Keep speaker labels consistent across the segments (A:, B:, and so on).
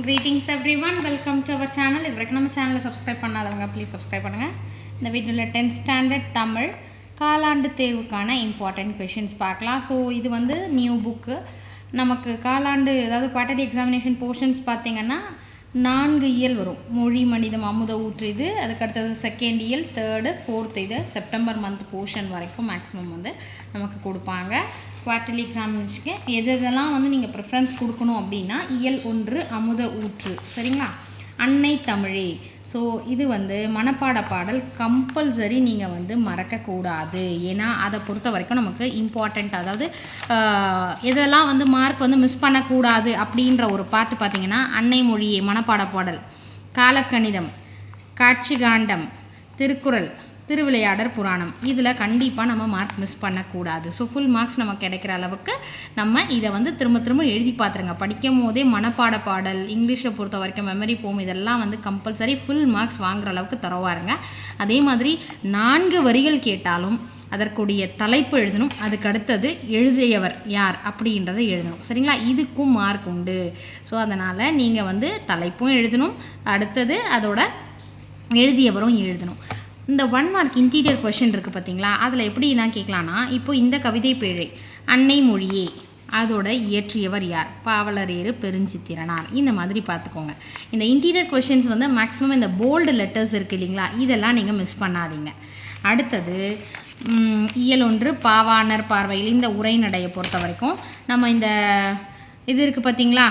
A: greetings one welcome to our channel இது வரைக்கும் நம்ம சேனலை சப்ஸ்கிரைப் பண்ணாதவங்க ப்ளீஸ் சப்ஸ்கிரைப் பண்ணுங்கள் இந்த வீடியோவில் டென்த் ஸ்டாண்டர்ட் தமிழ் காலாண்டு தேர்வுக்கான இம்பார்ட்டன்ட் கொஷின்ஸ் பார்க்கலாம். ஸோ இது வந்து நியூ புக்கு நமக்கு காலாண்டு ஏதாவது குவார்டர்லி எக்ஸாமினேஷன் போர்ஷன்ஸ் பார்த்தீங்கன்னா நான்கு இயல் வரும். மொழி மனிதம் அமுத ஊற்று இது. அதுக்கடுத்தது செகண்ட் இயல் தேர்டு ஃபோர்த் இது. செப்டம்பர் மந்த் போர்ஷன் வரைக்கும் மேக்ஸிமம் வந்து நமக்கு கொடுப்பாங்க. குவார்டர்லி எக்ஸாமினேஷனுக்கு எது எதெல்லாம் வந்து நீங்கள் ப்ரிஃபரன்ஸ் கொடுக்கணும் அப்படின்னா இயல் ஒன்று அமுத ஊற்று. சரிங்களா? அன்னை தமிழே. ஸோ இது வந்து மனப்பாட பாடல் கம்பல்சரி நீங்கள் வந்து மறக்கக்கூடாது. ஏன்னா அதை பொறுத்த வரைக்கும் நமக்கு இம்பார்ட்டண்ட் அதாவது இதெல்லாம் எதெல்லாம் வந்து மார்க் வந்து மிஸ் பண்ணக்கூடாது அப்படின்ற ஒரு பாட்டு பார்த்தீங்கன்னா அன்னை மொழியே மனப்பாட பாடல். காலக்கணிதம் காட்சி காண்டம் திருக்குறள். திருவிளையாடர் புராணம். இதில் கண்டிப்பாக நம்ம மார்க் மிஸ் பண்ணக்கூடாது. ஸோ ஃபுல் மார்க்ஸ் நமக்கு கிடைக்கிற அளவுக்கு நம்ம இதை வந்து திரும்ப திரும்ப எழுதி பார்த்துருங்க படிக்கும் போதே மனப்பாட பாடல் இங்கிலீஷை பொறுத்த வரைக்கும் மெமரி போம் இதெல்லாம் வந்து கம்பல்சரி ஃபுல் மார்க்ஸ் வாங்குற அளவுக்கு தரவாருங்க. அதே மாதிரி நான்கு வரிகள் கேட்டாலும் அதற்குடைய தலைப்பு எழுதணும். அதுக்கு அடுத்தது எழுதியவர் யார் அப்படின்றத எழுதணும். சரிங்களா? இதுக்கும் மார்க் உண்டு. ஸோ அதனால் நீங்கள் வந்து தலைப்பும் எழுதணும். அடுத்தது அதோட எழுதியவரும் எழுதணும். இந்த ஒன் மார்க் இன்டீரியர் கொஷின் இருக்குது பார்த்தீங்களா? அதில் எப்படி கேட்கலான்னா இப்போ இந்த கவிதை பிழை அன்னை மொழியே அதோட இயற்றியவர் யார்? பாவலரேறு பெருஞ்சித்திரனார். இந்த மாதிரி பார்த்துக்கோங்க. இந்த இன்டீரியர் கொஷின்ஸ் வந்து மேக்ஸிமம் இந்த போல்டு லெட்டர்ஸ் இருக்குது இல்லைங்களா? இதெல்லாம் நீங்கள் மிஸ் பண்ணாதீங்க. அடுத்தது இயல் ஒன்று பாவாணர் பார்வையில் இந்த உரைநடையை பொறுத்த வரைக்கும் நம்ம இந்த இது இருக்குது பார்த்தீங்களா?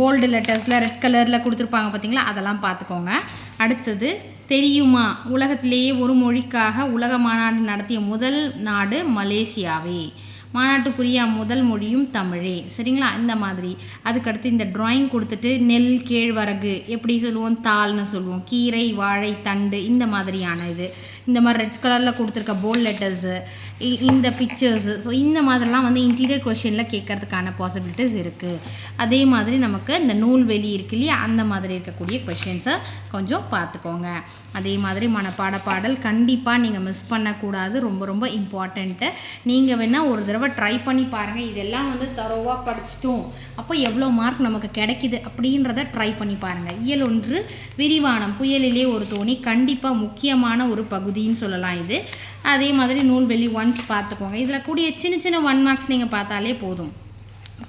A: போல்டு லெட்டர்ஸில் ரெட் கலரில் கொடுத்துருப்பாங்க பார்த்தீங்களா? அதெல்லாம் பார்த்துக்கோங்க. அடுத்தது தெரியுமா? உலகத்திலேயே ஒரு மொழிக்காக உலக மாநாடு நடத்திய முதல் நாடு மலேசியாவே. மாநாட்டுக்குரிய முதல் மொழியும் தமிழே. சரிங்களா? இந்த மாதிரி. அதுக்கடுத்து இந்த ட்ராயிங் கொடுத்துட்டு நெல் கேழ்வரகு எப்படி சொல்லுவோம்? தாள்னு சொல்லுவோம். கீரை வாழை தண்டு இந்த மாதிரியான இது. இந்த மாதிரி ரெட் கலரில் கொடுத்துருக்க போல் லெட்டர்ஸு இந்த பிக்சர்ஸு ஸோ இந்த மாதிரிலாம் வந்து இன்டீரியர் கொஷினில் கேட்கறதுக்கான பாசிபிலிட்டிஸ் இருக்குது அதே மாதிரி நமக்கு இந்த நூல்வெளி இருக்கு இல்லையா? அந்த மாதிரி இருக்கக்கூடிய கொஷின்ஸை கொஞ்சம் பார்த்துக்கோங்க. அதே மாதிரி மனப்பாட பாடல் கண்டிப்பாக நீங்கள் மிஸ் பண்ணக்கூடாது. ரொம்ப ரொம்ப இம்பார்ட்டண்ட்டு நீங்கள் வேணால் ஒரு தடவை ட்ரை பண்ணி பாருங்கள் இதெல்லாம் வந்து தரோவாக படிச்சிட்டோம். அப்போ எவ்வளோ மார்க் நமக்கு கிடைக்குது அப்படின்றத ட்ரை பண்ணி பாருங்கள் இயல் ஒன்று விரிவானம். புயலிலே ஒரு தோணி கண்டிப்பாக முக்கியமான ஒரு பகுதின்னு சொல்லலாம் இது. அதே மாதிரி நூல்வெளி ஒன்ஸ் பார்த்துக்கோங்க. இதில் கூடிய சின்ன சின்ன ஒன் மார்க்ஸ் நீங்கள் பார்த்தாலே போதும்.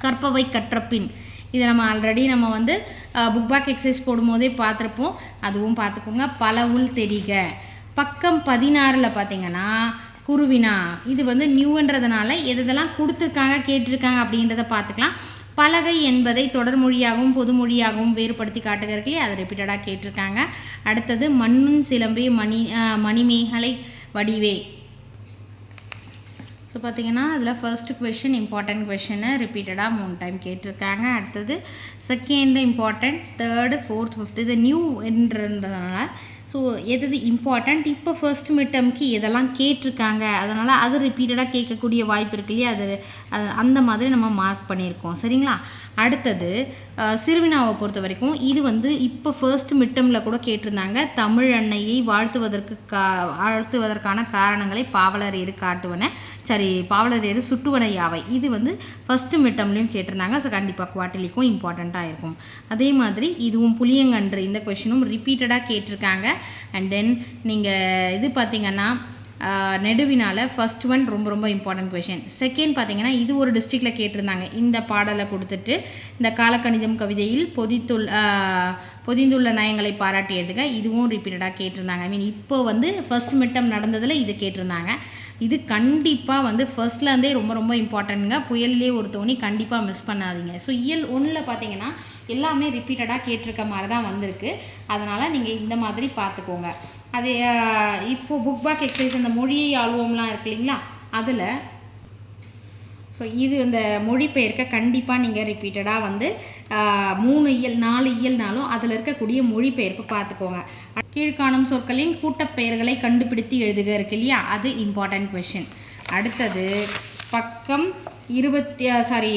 A: கற்பவை கற்றப்பின். இதை நம்ம ஆல்ரெடி நம்ம வந்து புக் பேக் எக்ஸசைஸ் போடும்போதே பார்த்துருப்போம். அதுவும் பார்த்துக்கோங்க. பல உள் தெரிக. பக்கம் பதினாறில் பார்த்தீங்கன்னா குருவினா? இது வந்து நியூன்றதுனால எதெல்லாம் கொடுத்துருக்காங்க கேட்டிருக்காங்க அப்படின்றத பார்த்துக்கலாம். பலகை என்பதை தொடர்மொழியாகவும் பொதுமொழியாகவும் வேறுபடுத்தி காட்டுகிறதுக்கே அதை ரிப்பீட்டடாக கேட்டிருக்காங்க. அடுத்தது மண்ணும் சிலம்பே மணி மணிமேகலை வடிவே. ஸோ பார்த்தீங்கன்னா அதில் ஃபர்ஸ்ட் கொஷின் இம்பார்ட்டன்ட் கொஷினை ரிப்பீட்டடாக மூணு டைம் கேட்டிருக்காங்க. அடுத்தது second important third fourth fifth இது நியூன்றதுனால ஸோ எது எது இம்பார்ட்டண்ட் இப்போ ஃபர்ஸ்ட் மிட்டம்க்கு எதெல்லாம் கேட்டிருக்காங்க? அதனால் அது ரிப்பீட்டடாக கேட்கக்கூடிய வாய்ப்பு இருக்கு இல்லையா? அது அது- அந்த மாதிரி நம்ம மார்க் பண்ணியிருக்கோம். சரிங்களா? அடுத்தது சிறுவினாவை பொறுத்த வரைக்கும் இது வந்து இப்போ ஃபர்ஸ்ட் மிட்டமில் கூட கேட்டிருந்தாங்க. தமிழ் அன்னையை வாழ்த்துவதற்கு கா வாழ்த்துவதற்கான காரணங்களை பாவலரேறு காட்டுவன. சரி பாவலரேறு சுட்டுவன யாவை இது வந்து ஃபஸ்ட்டு மிட்டம்லேயும் கேட்டிருந்தாங்க. ஸோ கண்டிப்பாக குவாட்டிலிக்கும் இம்பார்ட்டண்ட்டாக இருக்கும். அதே மாதிரி இதுவும் புளியங்கன்று இந்த கொஷினும் ரிப்பீட்டடாக கேட்டிருக்காங்க. அண்ட் தென் நீங்கள் இது பார்த்தீங்கன்னா நெடுவினால் ஃபர்ஸ்ட் ஒன் ரொம்ப ரொம்ப இம்பார்ட்டன்ட் கொஷின் செகண்ட் பார்த்தீங்கன்னா இது ஒரு டிஸ்ட்ரிக்டில் கேட்டிருந்தாங்க. இந்த பாடலை கொடுத்துட்டு இந்த காலக்கணிதம் கவிதையில் பொதித்துள் பொதிந்துள்ள நயங்களை பாராட்டி இதுவும் ரிப்பீட்டடாக கேட்டிருந்தாங்க. ஐ மீன் இப்போ வந்து ஃபர்ஸ்ட் மிட்டம் நடந்ததில் இது கேட்டிருந்தாங்க. இது கண்டிப்பாக வந்து ஃபர்ஸ்ட்லேருந்தே ரொம்ப ரொம்ப இம்பார்ட்டன்ட்டுங்க புயல்லே ஒரு தோணி கண்டிப்பாக மிஸ் பண்ணாதீங்க. ஸோ இயல் ஒன்றில் பார்த்தீங்கன்னா எல்லாமே ரிப்பீட்டடாக கேட்டிருக்க மாதிரி தான் வந்திருக்கு. அதனால் நீங்கள் இந்த மாதிரி பார்த்துக்கோங்க அது இப்போது புக் பேக் எக்ஸசைஸ் இந்த மொழியை ஆழ்வோம்லாம் இருக்கு இல்லைங்களா? அதில் ஸோ இது இந்த மொழிபெயர்க்க கண்டிப்பாக நீங்கள் ரிப்பீட்டடாக வந்து மூணு இயல் நாலு இயல்னாலும் அதில் இருக்கக்கூடிய மொழிபெயர்ப்பு பார்த்துக்கோங்க. கீழ்காணும் சொற்களின் கூட்டப்பெயர்களை கண்டுபிடித்து எழுதுக இருக்கு இல்லையா? அது இம்பார்ட்டன்ட் கொஷின் அடுத்தது பக்கம் இருபத்தி சாரி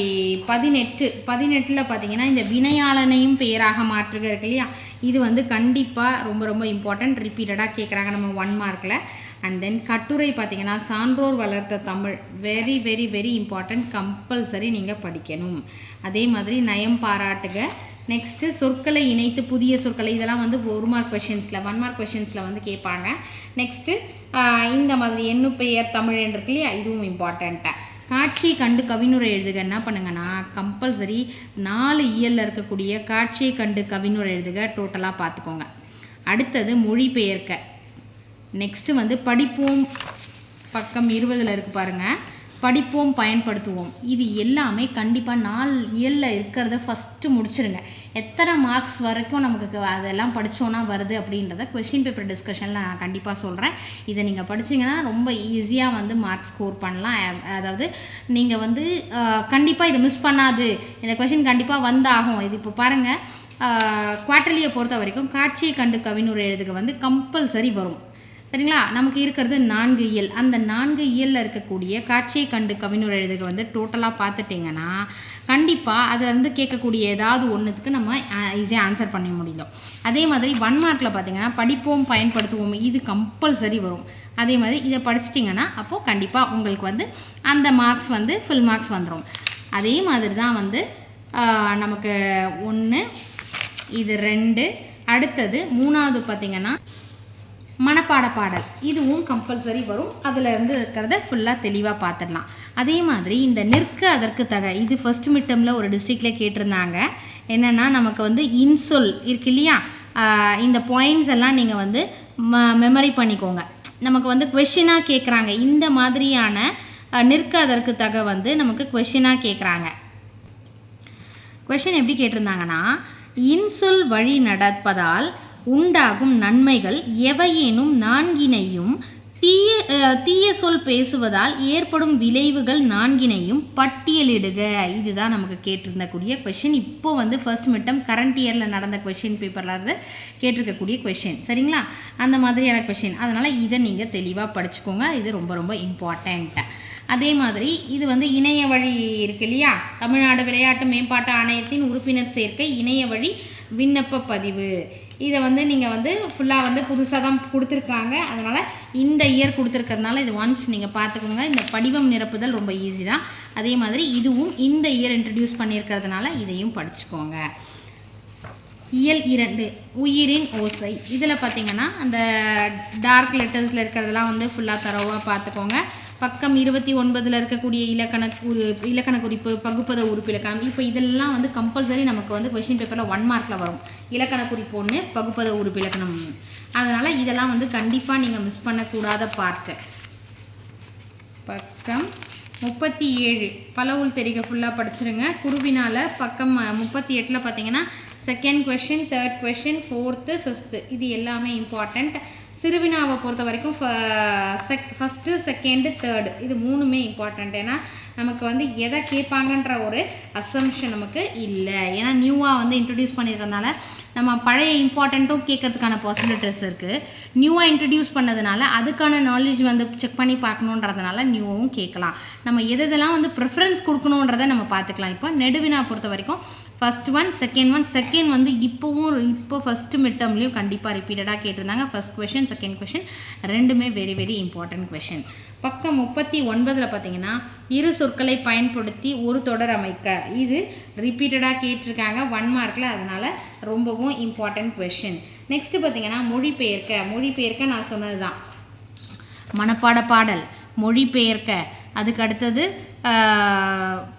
A: பதினெட்டு. பதினெட்டில் பார்த்தீங்கன்னா இந்த வினையாளனையும் பெயராக மாற்றுக இருக்கு இல்லையா? இது வந்து கண்டிப்பாக ரொம்ப ரொம்ப இம்பார்ட்டன்ட் ரிப்பீட்டடாக கேட்குறாங்க நம்ம ஒன் மார்க்கில் அண்ட் தென் கட்டுரை பார்த்திங்கன்னா சான்றோர் வளர்த்த Tamil. Very very very important compulsory நீங்கள் படிக்கணும். அதே மாதிரி நயம் பாராட்டுக. நெக்ஸ்ட்டு சொற்களை இணைத்து புதிய சொற்களை இதெல்லாம் வந்து ஒரு மார்க் கொஷின்ஸில் ஒன் மார்க் கொஷின்ஸில் வந்து கேட்பாங்க. நெக்ஸ்ட்டு இந்த மாதிரி எண்ணு பெயர் தமிழ் இருக்கு இல்லையா? இதுவும் இம்பார்ட்டண்ட்டாக காட்சியை கண்டு கவினுரை எழுதுக. என்ன பண்ணுங்கன்னா கம்பல்சரி நாலு இயலில் இருக்கக்கூடிய காட்சியை கண்டு கவினுரை எழுதுக. டோட்டலாக பார்த்துக்கோங்க. அடுத்தது மொழிபெயர்க்க நெக்ஸ்ட்டு வந்து படிப்போம் பக்கம் இருபதில் இருக்குது பாருங்கள் படிப்போம் பயன்படுத்துவோம். இது எல்லாமே கண்டிப்பாக நாலு இயலில் இருக்கிறத ஃபஸ்ட்டு முடிச்சிருங்க. எத்தனை மார்க்ஸ் வரைக்கும் நமக்கு அதெல்லாம் படித்தோன்னா வருது அப்படின்றத கொஷின் பேப்பர் டிஸ்கஷனில் நான் கண்டிப்பாக சொல்கிறேன் இதை நீங்கள் படிச்சீங்கன்னா ரொம்ப ஈஸியாக வந்து மார்க் ஸ்கோர் பண்ணலாம். அதாவது நீங்கள் வந்து கண்டிப்பாக இதை மிஸ் பண்ணாது. இந்த கொஷின் கண்டிப்பாக வந்தாகும். இது இப்போ பாருங்கள் குவார்ட்டர்லியை பொறுத்த வரைக்கும் காட்சியை கண்டு கவினுரை எழுதுக வந்து கம்பல்சரி வரும். சரிங்களா? நமக்கு இருக்கிறது நான்கு இயல். அந்த நான்கு இயலில் இருக்கக்கூடிய காட்சியை கண்டு கவிஞர் எழுதுக வந்து டோட்டலாக பார்த்துட்டிங்கன்னா கண்டிப்பாக அதில் இருந்து கேட்கக்கூடிய ஏதாவது ஒன்றுத்துக்கு நம்ம ஈஸியாக ஆன்சர் பண்ண முடியும். அதே மாதிரி ஒன் மார்க்கில் பார்த்தீங்கன்னா படிப்போம் பயன்படுத்துவோம் இது கம்பல்சரி வரும். அதே மாதிரி இதை படிச்சிட்டிங்கன்னா அப்போது கண்டிப்பாக உங்களுக்கு வந்து அந்த மார்க்ஸ் வந்து ஃபுல் மார்க்ஸ் வந்துடும் அதே மாதிரி தான் வந்து நமக்கு ஒன்று இது ரெண்டு அடுத்தது மூணாவது பார்த்திங்கன்னா மனப்பாட பாடல். இதுவும் கம்பல்சரி வரும். அதில் இருந்து இருக்கிறத ஃபுல்லாக தெளிவாக பார்த்துடலாம் அதே மாதிரி இந்த நிற்க அதற்கு தக இது ஃபர்ஸ்ட் மிட்டமில் ஒரு டிஸ்ட்ரிக்டில் கேட்டிருந்தாங்க. என்னென்னா நமக்கு வந்து இன்சொல் இருக்கு இல்லையா? இந்த பாயிண்ட்ஸ் எல்லாம் நீங்கள் வந்து ம மெமரி பண்ணிக்கோங்க. நமக்கு வந்து கொஷினாக கேட்குறாங்க இந்த மாதிரியான நிற்க அதற்கு தக வந்து நமக்கு கொஷினாக கேட்குறாங்க கொஷின் எப்படி கேட்டிருந்தாங்கன்னா இன்சொல் வழி நடப்பதால் உண்டாகும் நன்மைகள் எவையேனும் நான்கினையும் தீய தீய சொல் பேசுவதால் ஏற்படும் விளைவுகள் நான்கினையும் பட்டியலிடுக. இதுதான் நமக்கு கேட்டிருந்தக்கூடிய கொஷின் இப்போ வந்து ஃபர்ஸ்ட் மிட்டம் கரண்ட் இயரில் நடந்த கொஷின் பேப்பரில் இருந்து கேட்டிருக்கக்கூடிய கொஷின் சரிங்களா? அந்த மாதிரியான கொஷின் அதனால் இதை நீங்கள் தெளிவாக படிச்சுக்கோங்க. இது ரொம்ப ரொம்ப இம்பார்ட்டண்ட்டு அதே மாதிரி இது வந்து இணைய வழி இருக்கு இல்லையா? தமிழ்நாடு விளையாட்டு மேம்பாட்டு ஆணையத்தின் உறுப்பினர் சேர்க்கை இணைய வழி விண்ணப்ப பதிவு. இதை வந்து நீங்கள் வந்து ஃபுல்லாக வந்து புதுசாக தான் கொடுத்துருக்காங்க. அதனால் இந்த இயர் கொடுத்துருக்கறதுனால இது ஒன்ஸ் நீங்கள் பார்த்துக்கோங்க இந்த படிவம் நிரப்புதல் ரொம்ப ஈஸி தான். அதே மாதிரி இதுவும் இந்த இயர் இன்ட்ரடியூஸ் பண்ணியிருக்கிறதுனால இதையும் படிச்சுக்கோங்க. இயல் இரண்டு உயிரின் ஓசை. இதில் பார்த்தீங்கன்னா அந்த டார்க் லெட்டர்ஸில் இருக்கிறதெல்லாம் வந்து ஃபுல்லாக தரவாக பார்த்துக்கோங்க. பக்கம் இருபத்தி ஒன்பதில் இருக்கக்கூடிய இலக்கண ஒரு இலக்கண குறிப்பு பகுப்பத உறுப்பு இலக்கணம். இப்போ இதெல்லாம் வந்து கம்பல்சரி நமக்கு வந்து கொஷின் பேப்பரில் ஒன் மார்க்கில் வரும். இலக்கண குறிப்பு ஒன்று பகுப்பத உறுப்பு இலக்கணம். ஒன்று அதனால் இதெல்லாம் வந்து கண்டிப்பாக நீங்கள் மிஸ் பண்ணக்கூடாத பார்ட்டு பக்கம் முப்பத்தி ஏழு. பலவுள் தெரிக ஃபுல்லாக படிச்சிருங்க. குருவினால் பக்கம் முப்பத்தி எட்டில் பார்த்தீங்கன்னா second question third question fourth fifth இது எல்லாமே இம்பார்ட்டண்ட் சிறுவினாவை பொறுத்த வரைக்கும் செக் ஃபஸ்ட்டு செகண்டு தேர்டு இது மூணுமே இம்பார்ட்டண்ட் ஏன்னா நமக்கு வந்து எதை கேட்பாங்கன்ற ஒரு அசம்ஷன் நமக்கு இல்லை. ஏன்னா நியூவாக வந்து இன்ட்ரடியூஸ் பண்ணியிருக்கறனால நம்ம பழைய இம்பார்ட்டண்ட்டும் கேட்கறதுக்கான பாசிபிலிட்டிஸ் இருக்குது நியூவாக இன்ட்ரடியூஸ் பண்ணதுனால அதுக்கான நாலேஜ் வந்து செக் பண்ணி பார்க்கணுன்றதுனால நியூவும் கேட்கலாம். நம்ம எது எதெல்லாம் வந்து ப்ரிஃபரன்ஸ் கொடுக்கணுன்றதை நம்ம பார்த்துக்கலாம். இப்போ நெடுவினா பொறுத்த வரைக்கும் first one second one second வந்து இப்போவும் இப்போ ஃபஸ்ட்டு மிட்டம்லேயும் கண்டிப்பாக ரிப்பீட்டடாக கேட்டிருந்தாங்க. ஃபர்ஸ்ட் கொஷின் செகண்ட் கொஷின் ரெண்டுமே வெரி வெரி இம்பார்ட்டன்ட் கொஷின் பக்கம் முப்பத்தி ஒன்பதில் பார்த்தீங்கன்னா இரு சொற்களை பயன்படுத்தி ஒரு தொடர் அமைக்க. இது ரிப்பீட்டடாக கேட்டிருக்காங்க ஒன் மார்க்கில் அதனால் ரொம்பவும் இம்பார்ட்டன்ட் கொஷின் நெக்ஸ்ட்டு பார்த்தீங்கன்னா மொழிபெயர்க்க. மொழிபெயர்க்க நான் சொன்னது தான் மனப்பாட பாடல் மொழிபெயர்க்க. அதுக்கு அடுத்தது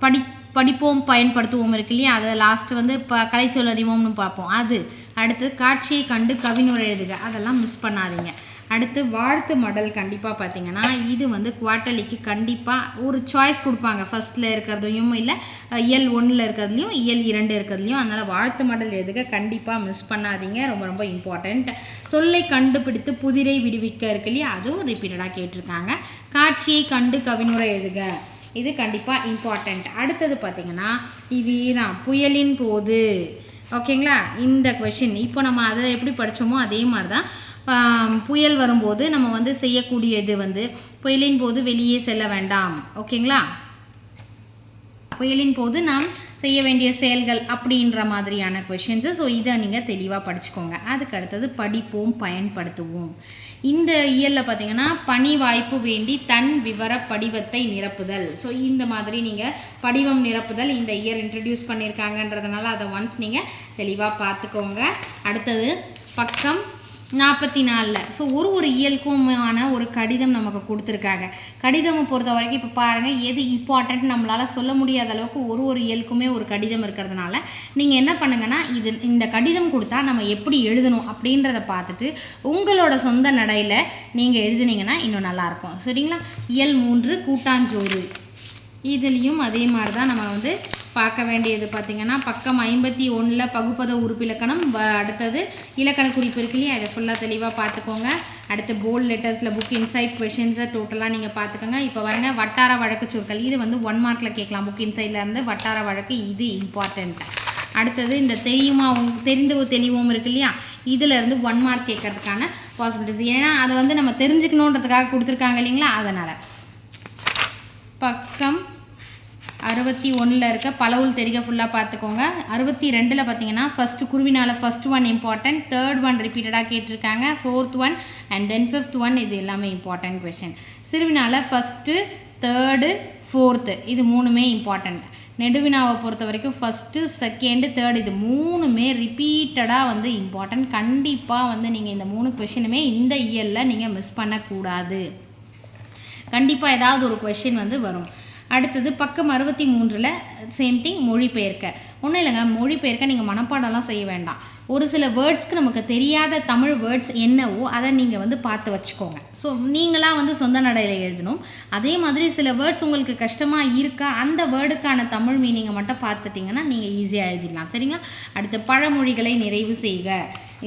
A: படி படிப்போம் பயன்படுத்துவோம் இருக்கு இல்லையா? அதை லாஸ்ட்டு வந்து இப்போ கலைச்சொல் அறிவோம்னு பார்ப்போம். அது. அடுத்து காட்சியை கண்டு கவினுரை எழுதுக. அதெல்லாம் மிஸ் பண்ணாதீங்க. அடுத்து வாழ்த்து மடல் கண்டிப்பாக பார்த்தீங்கன்னா இது வந்து குவார்ட்டர்லிக்கு கண்டிப்பாக ஒரு சாய்ஸ் கொடுப்பாங்க. ஃபர்ஸ்ட்டில் இருக்கிறதையும் இல்லை இயல் ஒன்றில் இருக்கிறதுலையும் இயல் இரண்டு இருக்கிறதுலையும். அதனால் வாழ்த்து மடல் எழுதுக. கண்டிப்பாக மிஸ் பண்ணாதீங்க. ரொம்ப ரொம்ப இம்பார்ட்டண்ட் சொல்லை கண்டுபிடித்து புதிரை விடுவிக்க இருக்கு இல்லையா? அதுவும் ரிப்பீட்டடாக கேட்டிருக்காங்க. காட்சியை கண்டு கவினுரை எழுதுக. இது கண்டிப்பாக இம்பார்ட்டண்ட் அடுத்தது பார்த்தீங்கன்னா இது தான் புயலின் போது. ஓகேங்களா? இந்த கொஷின் இப்போ நம்ம அதை எப்படி படித்தோமோ அதே மாதிரி தான் புயல் வரும்போது நம்ம வந்து செய்யக்கூடியது வந்து புயலின் போது வெளியே செல்ல வேண்டாம். ஓகேங்களா? புயலின் போது நாம் செய்ய வேண்டிய செயல்கள் அப்படின்ற மாதிரியான கொஷின்ஸு ஸோ இதை நீங்கள் தெளிவாக படிச்சுக்கோங்க. அதுக்கு அடுத்தது படிப்போம் பயன்படுத்துவோம். இந்த இயலில் பார்த்தீங்கன்னா பணி வாய்ப்பு வேண்டி தன் விவர படிவத்தை நிரப்புதல். ஸோ இந்த மாதிரி நீங்கள் படிவம் நிரப்புதல் இந்த இயர் இன்ட்ரடியூஸ் பண்ணியிருக்காங்கன்றதுனால அதை ஒன்ஸ் நீங்கள் தெளிவாக பார்த்துக்கோங்க அடுத்தது பக்கம் நாற்பத்தி நாலில் ஸோ ஒரு ஒரு இயலுக்குமான ஒரு கடிதம் நமக்கு கொடுத்துருக்காங்க. கடிதமை பொறுத்த வரைக்கும் இப்போ பாருங்கள் எது இம்பார்ட்டன்ட் நம்மளால் சொல்ல முடியாத அளவுக்கு ஒரு ஒரு இயலுக்குமே ஒரு கடிதம் இருக்கிறதுனால நீங்கள் என்ன பண்ணுங்கன்னா இது இந்த கடிதம் கொடுத்தா நம்ம எப்படி எழுதணும் அப்படின்றத பார்த்துட்டு உங்களோட சொந்த நடையில் நீங்கள் எழுதுனீங்கன்னா இன்னும் நல்லாயிருக்கும் சரிங்களா? இயல் மூன்று கூட்டாஞ்சோறு. இதுலேயும் அதே மாதிரி தான் நம்ம வந்து பார்க்க வேண்டியது பார்த்திங்கன்னா பக்கம் ஐம்பத்தி ஒன்றில் பகுப்பத உறுப்பிலக்கணம் வ- அடுத்தது இலக்கண குறிப்பு இருக்கு இல்லையா? அதை ஃபுல்லாக தெளிவாக பார்த்துக்கோங்க. அடுத்து போல்ட் லெட்டர்ஸில் புக் இன்சைட் கொஷின்ஸை டோட்டலாக நீங்கள் பார்த்துக்கோங்க. இப்போ வரங்க வட்டார வழக்கு சொற்கள் இது வந்து ஒன் மார்க்கில் கேட்கலாம். புக் இன்சைட்லேருந்து வட்டார வழக்கு இது இம்பார்ட்டண்ட்டு அடுத்தது இந்த தெரியுமா தெரிந்து தெளிவும் இருக்கு இல்லையா? இதிலேருந்து ஒன் மார்க் கேட்கறதுக்கான பாசிபிலிட்டிஸ் ஏன்னா அதை வந்து நம்ம தெரிஞ்சுக்கணுன்றதுக்காக கொடுத்துருக்காங்க இல்லைங்களா? அதனால். பக்கம் அறுபத்தி ஒன்றில் இருக்க பலவுல் தெரிக ஃபுல்லாக பார்த்துக்கோங்க. அறுபத்தி ரெண்டில் பார்த்தீங்கன்னா first குருவினால first one important third one ரிப்பீட்டடாக கேட்டிருக்காங்க. Fourth one and then fifth one இது எல்லாமே இம்பார்ட்டன்ட் கொஷின் சிறுவினால ஃபஸ்ட்டு தேர்டு ஃபோர்த்து இது மூணுமே இம்பார்ட்டன்ட் நெடுவினாவை பொறுத்த வரைக்கும் ஃபஸ்ட்டு செகண்டு தேர்ட் இது மூணுமே ரிப்பீட்டடாக வந்து இம்பார்ட்டன்ட் கண்டிப்பாக வந்து நீங்கள் இந்த மூணு கொஷினுமே இந்த இயரில் நீங்கள் மிஸ் பண்ணக்கூடாது. கண்டிப்பாக ஏதாவது ஒரு கொஷின் வந்து வரும். அடுத்தது பக்கம் அறுபத்தி மூன்றில் சேம் திங் மொழிபெயர்க்க. ஒன்றும் இல்லைங்க மொழிபெயர்க்க நீங்கள் மனப்பாடம்லாம் செய்ய வேண்டாம். ஒரு சில வேர்ட்ஸ்க்கு நமக்கு தெரியாத தமிழ் வேர்ட்ஸ் என்னவோ அதை நீங்கள் வந்து பார்த்து வச்சுக்கோங்க. ஸோ நீங்களாக வந்து சொந்த நடையில் எழுதணும். அதே மாதிரி சில வேர்ட்ஸ் உங்களுக்கு கஷ்டமாக இருக்கா அந்த வேர்டுக்கான தமிழ் மீனிங்கை மட்டும் பார்த்துட்டிங்கன்னா நீங்கள் ஈஸியாக எழுதிடலாம். சரிங்களா? அடுத்து பழமொழிகளை நிறைவு செய்க.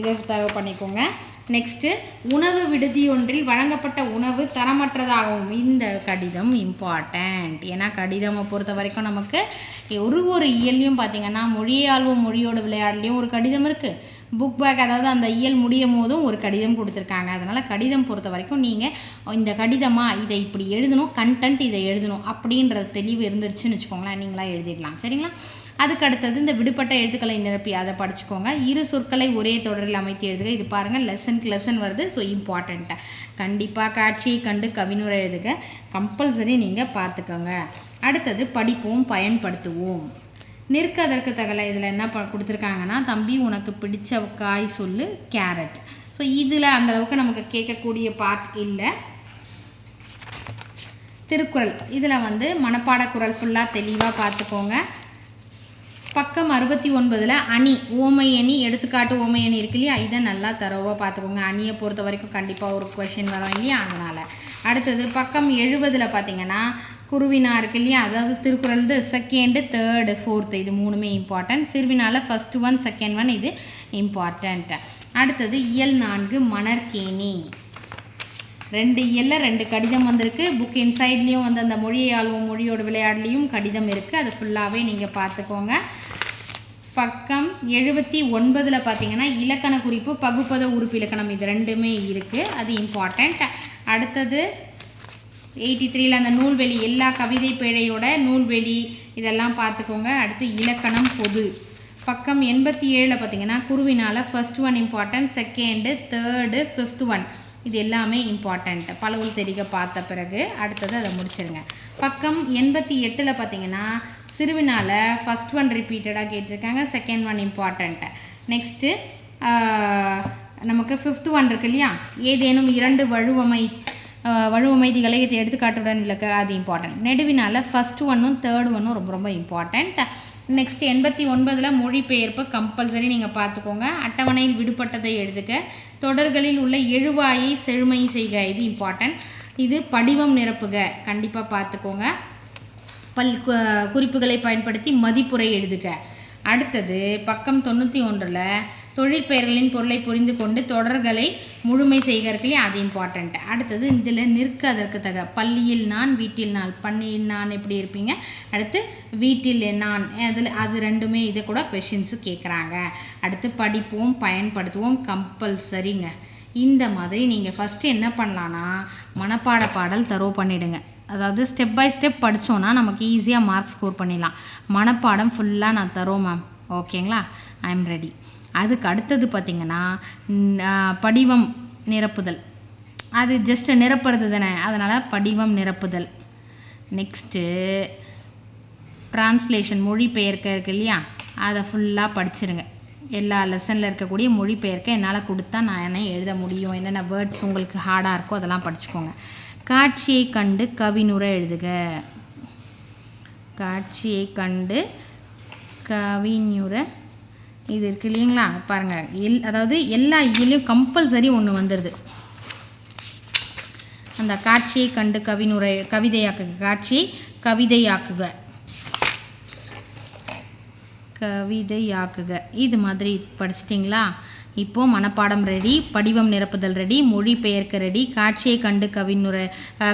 A: இதை தரவு பண்ணிக்கோங்க. நெக்ஸ்ட்டு உணவு விடுதி ஒன்றில் வழங்கப்பட்ட உணவு தரமற்றதாகவும். இந்த கடிதம் இம்பார்ட்டண்ட் ஏன்னா கடிதமை பொறுத்த வரைக்கும் நமக்கு ஒரு ஒரு இயல்லையும் பார்த்தீங்கன்னா மொழியாழ்வும் மொழியோட விளையாடலையும் ஒரு கடிதம் இருக்குது புக் பேக் அதாவது அந்த இயல் முடியும் போதும் ஒரு கடிதம் கொடுத்துருக்காங்க. அதனால் கடிதம் பொறுத்த வரைக்கும் நீங்கள் இந்த கடிதமாக இதை இப்படி எழுதணும் கண்டென்ட் இதை எழுதணும் அப்படின்ற தெளிவு இருந்துருச்சுன்னு வச்சுக்கோங்களேன். நீங்களாக எழுதிடலாம் சரிங்களா? அதுக்கு அடுத்தது இந்த விடுபட்ட எழுத்துக்களை நிரப்பி அதை படிச்சுக்கோங்க. இரு சொற்களை ஒரே தொடரில் அமைத்து எழுதுக. இது பாருங்கள் லெசனுக்கு லெசன் வருது. ஸோ இம்பார்ட்டண்ட்டாக கண்டிப்பாக காட்சியை கண்டு கவினுரை எழுதுக. கம்பல்சரி நீங்கள் பார்த்துக்கோங்க. அடுத்தது படிப்போம் பயன்படுத்துவோம். நிற்க அதற்கு தகலை இதில் என்ன ப கொடுத்துருக்காங்கன்னா தம்பி உனக்கு பிடிச்ச காய் சொல்லு கேரட் ஸோ இதில் அந்த அளவுக்கு நமக்கு கேட்கக்கூடிய பார்ட் இல்லை. திருக்குறள். இதில் வந்து மனப்பாட குறள் ஃபுல்லாக தெளிவாக பார்த்துக்கோங்க. பக்கம் அறுபத்தி ஒன்பதில் அணி ஓமை அணி எடுத்துக்காட்டு ஓமை அணி இருக்கு இல்லையா? இதை நல்லா தரவாக பார்த்துக்கோங்க. அணியை பொறுத்த வரைக்கும் கண்டிப்பாக ஒரு கொஷின் வரும் இல்லையா அதனால். அடுத்தது பக்கம் எழுபதில் பார்த்தீங்கன்னா குருவினா இருக்கு இல்லையா? அதாவது திருக்குறள் இது செகண்டு தேர்டு ஃபோர்த்து இது மூணுமே இம்பார்ட்டன்ட் சிறுவினால ஃபஸ்ட்டு ஒன் செகண்ட் ஒன் இது இம்பார்ட்டண்ட் அடுத்தது இயல் நான்கு மணற்கேணி. ரெண்டு இயலில் ரெண்டு கடிதம் வந்திருக்கு. புக் இன்சைட்லேயும் வந்து அந்த மொழியை ஆழ்வோம் மொழியோட விளையாடலையும் கடிதம் இருக்குது அது ஃபுல்லாகவே நீங்கள் பார்த்துக்கோங்க. பக்கம் எழுபத்தி ஒன்பதில் பார்த்தீங்கன்னா இலக்கண குறிப்பு பகுப்பத உறுப்பு இலக்கணம் இது ரெண்டுமே இருக்குது அது இம்பார்ட்டண்ட் அடுத்தது எயிட்டி த்ரீல அந்த நூல்வெளி எல்லா கவிதை பிழையோட நூல்வெளி இதெல்லாம் பார்த்துக்கோங்க. அடுத்து இலக்கணம் பொது. பக்கம் எண்பத்தி ஏழில் பார்த்தீங்கன்னா குருவினால் first one important second third fifth one இது எல்லாமே இம்பார்ட்டண்ட் பலவுள் தெரிக பார்த்த பிறகு அடுத்தது அதை முடிச்சிருங்க. பக்கம் எண்பத்தி எட்டில் பார்த்தீங்கன்னா சிறுவினால் ஃபர்ஸ்ட் ஒன் ரிப்பீட்டடாக கேட்டிருக்காங்க செகண்ட் ஒன் இம்பார்ட்டண்ட்டு நெக்ஸ்ட்டு நமக்கு ஃபிஃப்த் ஒன் இருக்கு இல்லையா? ஏதேனும் இரண்டு வழுவமை வழுவமைதிகளை இது எடுத்துக்காட்டுடன் விளக்க அது இம்பார்ட்டன்ட் நெடுவினால் ஃபர்ஸ்ட் ஒன்னும் தேர்ட் ஒன்னும் ரொம்ப ரொம்ப இம்பார்ட்டண்ட் நெக்ஸ்ட் எண்பத்தி ஒன்பதில் மொழிபெயர்ப்பு கம்பல்சரி நீங்கள் பார்த்துக்கோங்க. அட்டவணையில் விடுபட்டதை எழுதுக. தொடர்களில் உள்ள எழுவாயை செழுமை செய்க. இது இம்பார்ட்டன்ட் இது படிவம் நிரப்புக. கண்டிப்பாக பார்த்துக்கோங்க. பல் குறிப்புகளை பயன்படுத்தி மதிப்புரை எழுதுக. அடுத்தது பக்கம் தொண்ணூற்றி ஒன்றில் தொழிற்பெயர்களின் பொருளை புரிந்து கொண்டு தொடர்களை முழுமை செய்கிறதுலே அது இம்பார்ட்டண்ட் அடுத்தது இதில் நிற்க அதற்கு தக பள்ளியில் நான் வீட்டில் நான் பள்ளியில் நான் எப்படி இருப்பீங்க? அடுத்து வீட்டில் நான் அதில் அது ரெண்டுமே இதை கூட கொஷின்ஸு கேட்குறாங்க. அடுத்து படிப்போம் பயன்படுத்துவோம் கம்பல்சரிங்க இந்த மாதிரி நீங்கள் ஃபஸ்ட்டு என்ன பண்ணலான்னா மனப்பாட பாடல் தரோ பண்ணிவிடுங்க அதாவது ஸ்டெப் பை ஸ்டெப் படித்தோன்னா நமக்கு ஈஸியாக மார்க் ஸ்கோர் பண்ணிடலாம். மனப்பாடம் ஃபுல்லாக நான் தரோம் மேம் ஓகேங்களா ஐ எம் ரெடி அதுக்கு அடுத்தது பார்த்திங்கன்னா படிவம் நிரப்புதல். அது ஜஸ்ட்டு நிரப்புறது தானே. அதனால் படிவம் நிரப்புதல். நெக்ஸ்ட்டு ட்ரான்ஸ்லேஷன் மொழிபெயர்க்க இருக்கு இல்லையா? அதை ஃபுல்லாக படிச்சிருங்க. எல்லா லெசனில் இருக்கக்கூடிய மொழிபெயர்க்க என்னால் கொடுத்தா நான் என்ன எழுத முடியும்? என்னென்ன வேர்ட்ஸ் உங்களுக்கு ஹார்டாக இருக்கோ அதெல்லாம் படிச்சுக்கோங்க. காட்சியை கண்டு கவினுரை எழுதுக. காட்சியை கண்டு கவிஞரை இது இருக்குது இல்லைங்களா? பாருங்கள் எல் அதாவது எல்லா இலையும் கம்பல்சரி ஒன்று வந்துடுது அந்த காட்சியை கண்டு கவினுரை கவிதையாக்குக. காட்சியை கவிதையாக்குக. கவிதையாக்குக. இது மாதிரி படிச்சிட்டிங்களா? இப்போது மனப்பாடம் ரெடி படிவம் நிரப்புதல் ரெடி மொழிபெயர்க்க ரெடி காட்சியை கண்டு கவினுரை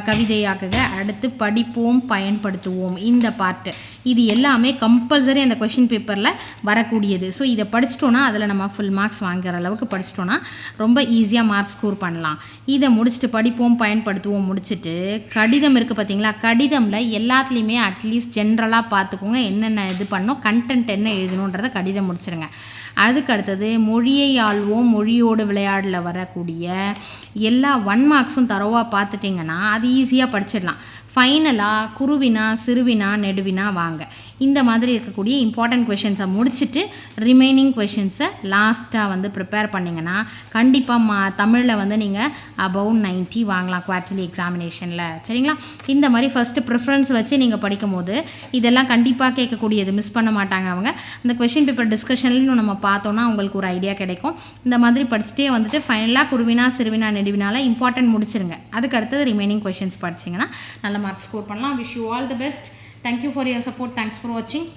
A: கவிதையாக்குக. அடுத்து படிப்போம் பயன்படுத்துவோம். இந்த பார்ட்டு இது எல்லாமே கம்பல்சரி அந்த கொஷின் பேப்பரில் வரக்கூடியது. ஸோ இதை படிச்சிட்டோன்னா அதில் நம்ம ஃபுல் மார்க்ஸ் வாங்குற அளவுக்கு படிச்சிட்டோன்னா ரொம்ப ஈஸியாக மார்க் ஸ்கோர் பண்ணலாம். இதை முடிச்சுட்டு படிப்போம் பயன்படுத்துவோம் முடிச்சுட்டு கடிதம் இருக்குது பார்த்தீங்களா கடிதமில் எல்லாத்துலேயுமே அட்லீஸ்ட் ஜென்ரலாக பார்த்துக்கோங்க. என்னென்ன இது பண்ணணும் கண்டென்ட் என்ன எழுதணுன்றதை கடிதம் முடிச்சிருங்க. அதுக்கு அடுத்தது மொழியை ஆள்வோம் மொழியோடு விளையாடல வரக்கூடிய எல்லா ஒன் மார்க்ஸும் தரவாக பார்த்துட்டிங்கன்னா அது ஈஸியாக படிச்சிடலாம். ஃபைனலாக குருவினா சிறுவினா நெடுவினா வாங்க. இந்த மாதிரி இருக்கக்கூடிய இம்பார்ட்டன்ட் கொஷின்ஸை முடிச்சுட்டு ரிமைனிங் கொஷின்ஸை லாஸ்ட்டாக வந்து ப்ரிப்பேர் பண்ணிங்கன்னா கண்டிப்பாக மா தமிழில் வந்து நீங்கள் அபவ் நைன்ட்டி வாங்கலாம் குவார்டர்லி எக்ஸாமினேஷனில் சரிங்களா? இந்த மாதிரி ஃபஸ்ட்டு ப்ரிஃபரன்ஸ் வச்சு நீங்கள் படிக்கும் போது இதெல்லாம் கண்டிப்பாக கேட்கக்கூடியது மிஸ் பண்ண மாட்டாங்க அவங்க. அந்த கொஷின் பேப்பர் டிஸ்கஷன்லையும் நம்ம பார்த்தோன்னா உங்களுக்கு ஒரு ஐடியா கிடைக்கும். இந்த மாதிரி படிச்சுட்டே வந்துட்டு ஃபைனலாக குருவினா சிறுவினா நெடுவினால இம்பார்ட்டன்ட் முடிச்சிருங்க. அதுக்கு அடுத்தது ரிமைனிங் கொஷின்ஸ் படிச்சிங்கன்னா நல்ல மார்க் ஸ்கோர் பண்ணலாம். Wish you all the best Thank you for your support. Thanks for watching.